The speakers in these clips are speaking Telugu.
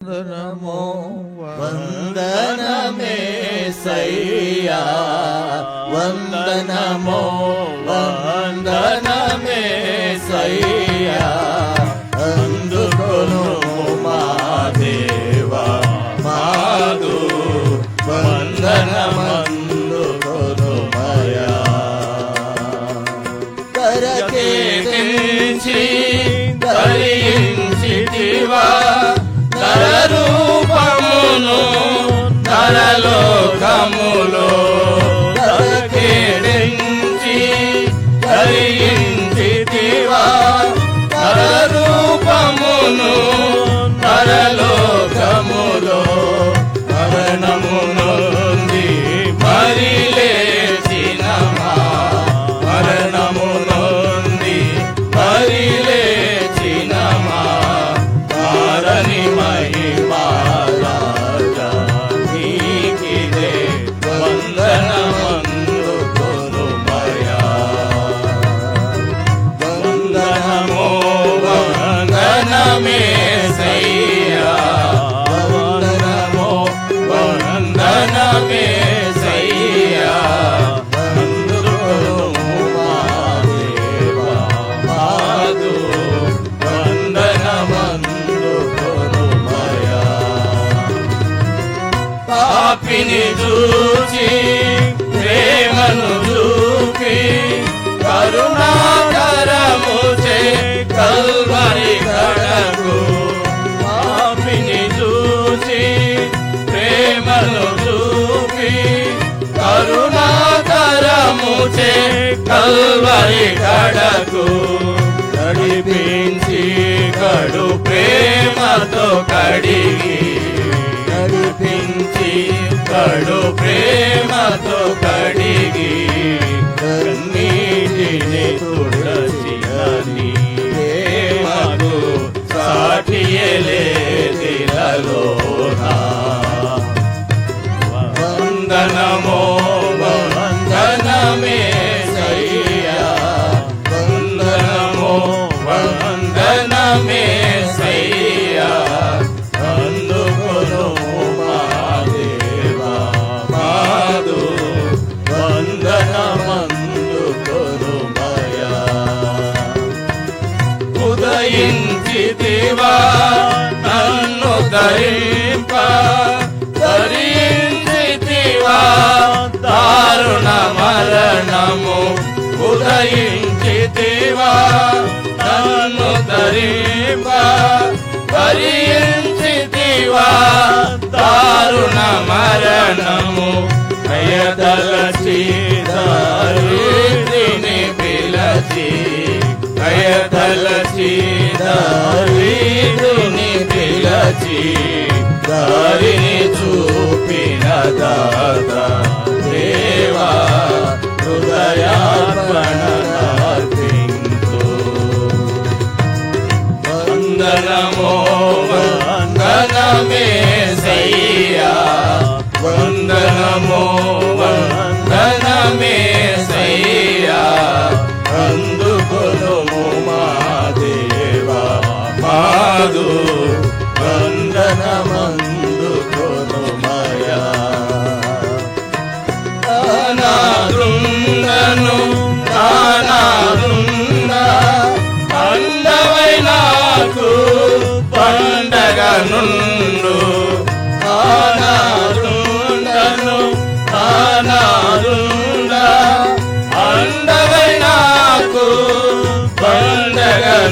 వందనమో వందనమే సయ్యా వందనమో నరలోకములో చూచి ప్రేమను చూపి కరుణాకరము చే కల్వరి కడకు. పాపిని చూచి ప్రేమను చూపి కరుణాకరము చే కల్వరి కడకు. నడిపించి కడు ప్రేమతో కడిగి నడిపించి కడు ప్రేమతో ఉదయించితివా నన్ను ధరింప ధరించితివా దారుణ మరణము ఉదయించితివా నన్ను ధరింప ధరించితివా దారుణ మరణము పిలచి దారిని చూపిన దాత దేవా హృదయార్పణ వందనమో వందనమే సయ్యా. వందనమో వందనమే సయ్యా.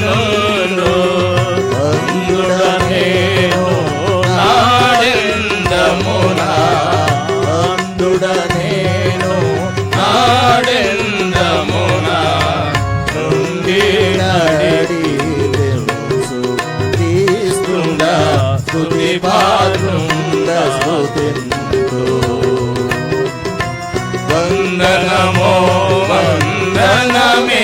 నుండు అందుడనేను నాడెందమునా? అందుడనేను నాడెందమునా? నుండి నడి తీస్తుండ స్తుతి పాత్రుండ స్తుతింతు. వందనమో వందనమే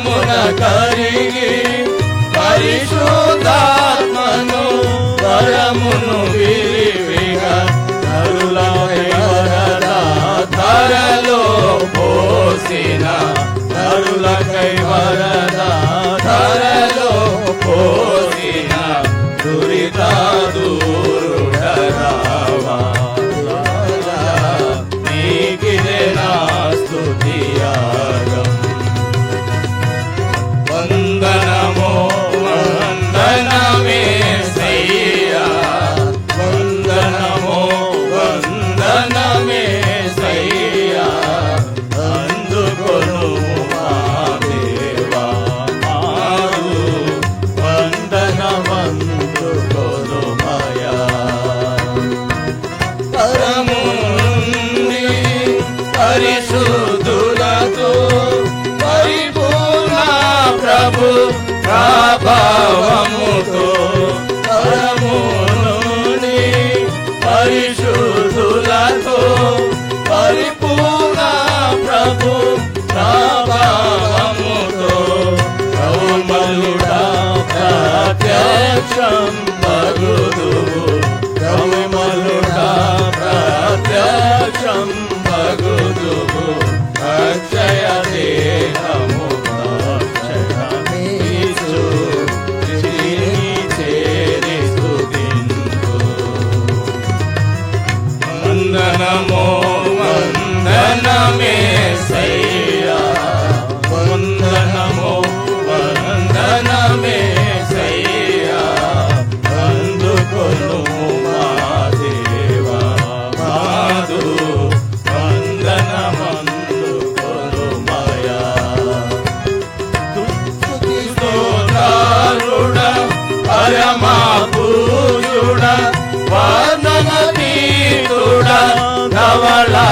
హృదయమున కరిగి పరిశుద్ధ సంపదువు మలుట ప్రాత్యా వర్ణనీతుడా ధవళవర్ణుడా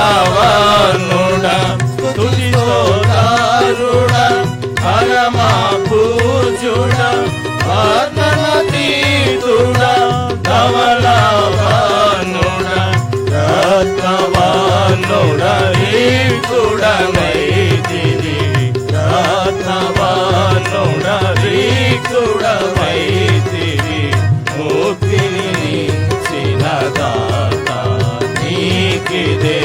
తుదితోరుడా పరమా పూజుడా వర్ణనీతుడా ధవళవర్ణుడా రత్నవర్ణుడా ఈకుడమైతిది రత్నవర్ణుడా ఈకుడమైతిది నీకిదే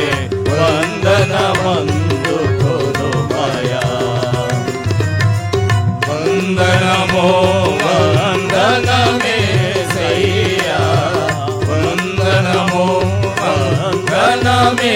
వందనమందు కొలుమయా వందనమో వందనమే సయ్యా వందనమో వందనమే